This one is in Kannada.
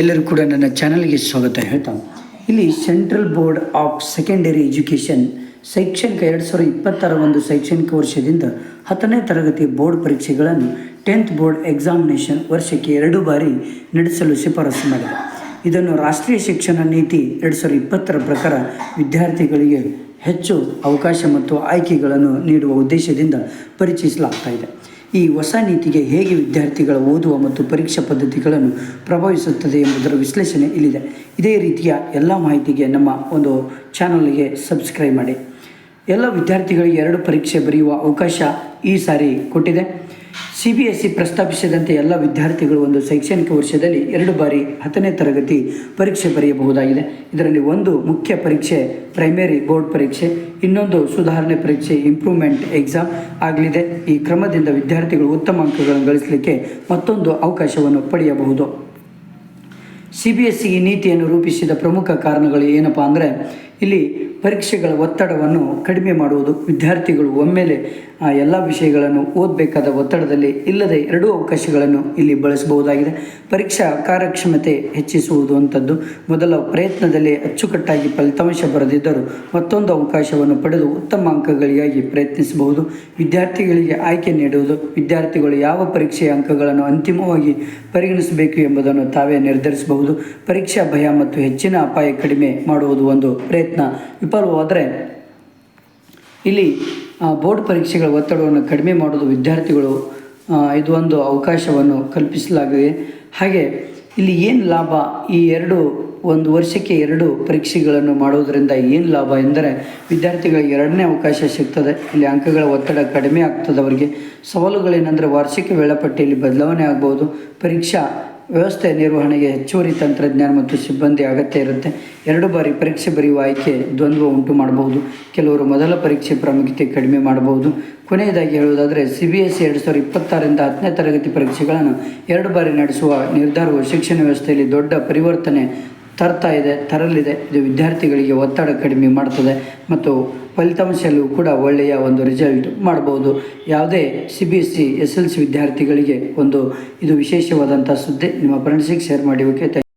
ಎಲ್ಲರೂ ಕೂಡ ನನ್ನ ಚಾನಲ್ಗೆ ಸ್ವಾಗತ ಹೇಳ್ತಾ ಇಲ್ಲಿ central board of secondary education ಶೈಕ್ಷಣಿಕ ಎರಡು ಸಾವಿರದ ಇಪ್ಪತ್ತರ ಒಂದು ಶೈಕ್ಷಣಿಕ ವರ್ಷದಿಂದ ಹತ್ತನೇ ತರಗತಿ ಬೋರ್ಡ್ ಪರೀಕ್ಷೆಗಳನ್ನು ಟೆಂತ್ ಬೋರ್ಡ್ ಎಕ್ಸಾಮಿನೇಷನ್ ವರ್ಷಕ್ಕೆ ಎರಡು ಬಾರಿ ನಡೆಸಲು ಶಿಫಾರಸು ಮಾಡಿದೆ. ಇದನ್ನು ರಾಷ್ಟ್ರೀಯ ಶಿಕ್ಷಣ ನೀತಿ ಎರಡು ಸಾವಿರದ ಇಪ್ಪತ್ತರ ಪ್ರಕಾರ ವಿದ್ಯಾರ್ಥಿಗಳಿಗೆ ಹೆಚ್ಚು ಅವಕಾಶ ಮತ್ತು ಆಯ್ಕೆಗಳನ್ನು ನೀಡುವ ಉದ್ದೇಶದಿಂದ ಪರಿಚಯಿಸಲಾಗ್ತಾ ಇದೆ. ಈ ಹೊಸ ನೀತಿಗೆ ಹೇಗೆ ವಿದ್ಯಾರ್ಥಿಗಳ ಓದುವ ಮತ್ತು ಪರೀಕ್ಷಾ ಪದ್ಧತಿಗಳನ್ನು ಪ್ರಭಾವಿಸುತ್ತದೆ ಎಂಬುದರ ವಿಶ್ಲೇಷಣೆ ಇಲ್ಲಿದೆ. ಇದೇ ರೀತಿಯ ಎಲ್ಲ ಮಾಹಿತಿಗೆ ನಮ್ಮ ಒಂದು ಚಾನಲ್ಗೆ ಸಬ್ಸ್ಕ್ರೈಬ್ ಮಾಡಿ. ಎಲ್ಲ ವಿದ್ಯಾರ್ಥಿಗಳಿಗೆ ಎರಡು ಪರೀಕ್ಷೆ ಬರೆಯುವ ಅವಕಾಶ ಈ ಸಾರಿ ಕೊಟ್ಟಿದೆ. ಸಿ ಬಿ ಎಸ್ ಸಿ ಪ್ರಸ್ತಾಪಿಸಿದಂತೆ ಎಲ್ಲ ವಿದ್ಯಾರ್ಥಿಗಳು ಒಂದು ಶೈಕ್ಷಣಿಕ ವರ್ಷದಲ್ಲಿ ಎರಡು ಬಾರಿ ಹತ್ತನೇ ತರಗತಿ ಪರೀಕ್ಷೆ ಬರೆಯಬಹುದಾಗಿದೆ. ಇದರಲ್ಲಿ ಒಂದು ಮುಖ್ಯ ಪರೀಕ್ಷೆ ಪ್ರೈಮರಿ ಬೋರ್ಡ್ ಪರೀಕ್ಷೆ, ಇನ್ನೊಂದು ಸುಧಾರಣೆ ಪರೀಕ್ಷೆ ಇಂಪ್ರೂವ್ಮೆಂಟ್ ಎಕ್ಸಾಮ್ ಆಗಲಿದೆ. ಈ ಕ್ರಮದಿಂದ ವಿದ್ಯಾರ್ಥಿಗಳು ಉತ್ತಮ ಅಂಕಗಳನ್ನು ಗಳಿಸಲಿಕ್ಕೆ ಮತ್ತೊಂದು ಅವಕಾಶವನ್ನು ಪಡೆಯಬಹುದು. ಸಿ ಬಿ ಎಸ್ ಸಿ ನೀತಿಯನ್ನು ರೂಪಿಸಿದ ಪ್ರಮುಖ ಕಾರಣಗಳು ಏನಪ್ಪ ಅಂದರೆ ಇಲ್ಲಿ ಪರೀಕ್ಷೆಗಳ ಒತ್ತಡವನ್ನು ಕಡಿಮೆ ಮಾಡುವುದು, ವಿದ್ಯಾರ್ಥಿಗಳು ಒಮ್ಮೆಲೆ ಆ ಎಲ್ಲ ವಿಷಯಗಳನ್ನು ಓದಬೇಕಾದ ಒತ್ತಡದಲ್ಲಿ ಇಲ್ಲದೆ ಎರಡೂ ಅವಕಾಶಗಳನ್ನು ಇಲ್ಲಿ ಬಳಸಬಹುದಾಗಿದೆ. ಪರೀಕ್ಷಾ ಕಾರ್ಯಕ್ಷಮತೆ ಹೆಚ್ಚಿಸುವುದು ಅಂಥದ್ದು. ಮೊದಲ ಪ್ರಯತ್ನದಲ್ಲಿ ಅಚ್ಚುಕಟ್ಟಾಗಿ ಫಲಿತಾಂಶ ಬರೆದಿದ್ದರೂ ಮತ್ತೊಂದು ಅವಕಾಶವನ್ನು ಪಡೆದು ಉತ್ತಮ ಅಂಕಗಳಿಗಾಗಿ ಪ್ರಯತ್ನಿಸಬಹುದು. ವಿದ್ಯಾರ್ಥಿಗಳಿಗೆ ಆಯ್ಕೆ ನೀಡುವುದು, ವಿದ್ಯಾರ್ಥಿಗಳು ಯಾವ ಪರೀಕ್ಷೆಯ ಅಂಕಗಳನ್ನು ಅಂತಿಮವಾಗಿ ಪರಿಗಣಿಸಬೇಕು ಎಂಬುದನ್ನು ತಾವೇ ನಿರ್ಧರಿಸಬಹುದು. ಪರೀಕ್ಷಾ ಭಯ ಮತ್ತು ಹೆಚ್ಚಿನ ಅಪಾಯ ಕಡಿಮೆ ಮಾಡುವುದು ಒಂದು ಪ್ರಯತ್ನ. ವಿಫಲವಾದರೆ ಇಲ್ಲಿ ಬೋರ್ಡ್ ಪರೀಕ್ಷೆಗಳ ಒತ್ತಡವನ್ನು ಕಡಿಮೆ ಮಾಡೋದು ವಿದ್ಯಾರ್ಥಿಗಳು ಇದು ಒಂದು ಅವಕಾಶವನ್ನು ಕಲ್ಪಿಸಲಾಗಿದೆ. ಹಾಗೆ, ಇಲ್ಲಿ ಏನು ಲಾಭ? ಈ ಎರಡು, ಒಂದು ವರ್ಷಕ್ಕೆ ಎರಡು ಪರೀಕ್ಷೆಗಳನ್ನು ಮಾಡೋದರಿಂದ ಏನು ಲಾಭ ಎಂದರೆ ವಿದ್ಯಾರ್ಥಿಗಳಿಗೆ ಎರಡನೇ ಅವಕಾಶ ಸಿಗ್ತದೆ. ಇಲ್ಲಿ ಅಂಕಗಳ ಒತ್ತಡ ಕಡಿಮೆ ಆಗ್ತದೆ ಅವರಿಗೆ. ಸವಾಲುಗಳೇನೆಂದರೆ ವಾರ್ಷಿಕ ವೇಳಾಪಟ್ಟಿಯಲ್ಲಿ ಬದಲಾವಣೆ ಆಗ್ಬೋದು. ಪರೀಕ್ಷಾ ವ್ಯವಸ್ಥೆ ನಿರ್ವಹಣೆಗೆ ಹೆಚ್ಚುವರಿ ತಂತ್ರಜ್ಞಾನ ಮತ್ತು ಸಿಬ್ಬಂದಿ ಅಗತ್ಯ ಇರುತ್ತೆ. ಎರಡು ಬಾರಿ ಪರೀಕ್ಷೆ ಬರೆಯುವ ಆಯ್ಕೆ ದ್ವಂದ್ವ ಉಂಟು ಮಾಡಬಹುದು. ಕೆಲವರು ಮೊದಲ ಪರೀಕ್ಷೆ ಪ್ರಾಮುಖ್ಯತೆ ಕಡಿಮೆ ಮಾಡಬಹುದು. ಕೊನೆಯದಾಗಿ ಹೇಳುವುದಾದರೆ ಸಿ ಬಿ ಎಸ್ ಸಿ ಎರಡು ಸಾವಿರದ ಇಪ್ಪತ್ತಾರರಿಂದ ಹತ್ತನೇ ತರಗತಿ ಪರೀಕ್ಷೆಗಳನ್ನು ಎರಡು ಬಾರಿ ನಡೆಸುವ ನಿರ್ಧಾರವು ಶಿಕ್ಷಣ ವ್ಯವಸ್ಥೆಯಲ್ಲಿ ದೊಡ್ಡ ಪರಿವರ್ತನೆ ತರ್ತಾ ಇದೆ, ತರಲಿದೆ. ಇದು ವಿದ್ಯಾರ್ಥಿಗಳಿಗೆ ಒತ್ತಡ ಕಡಿಮೆ ಮಾಡ್ತದೆ ಮತ್ತು ಫಲಿತಾಂಶಲ್ಲೂ ಕೂಡ ಒಳ್ಳೆಯ ಒಂದು ರಿಸಲ್ಟ್ ಮಾಡ್ಬೋದು. ಯಾವುದೇ C B C S L C ವಿದ್ಯಾರ್ಥಿಗಳಿಗೆ ಒಂದು ಇದು ವಿಶೇಷವಾದಂಥ ಸುದ್ದಿ ನಿಮ್ಮ ಫ್ರೆಂಡ್ಸಿಗೆ ಶೇರ್ ಮಾಡಿ ಓಕೆ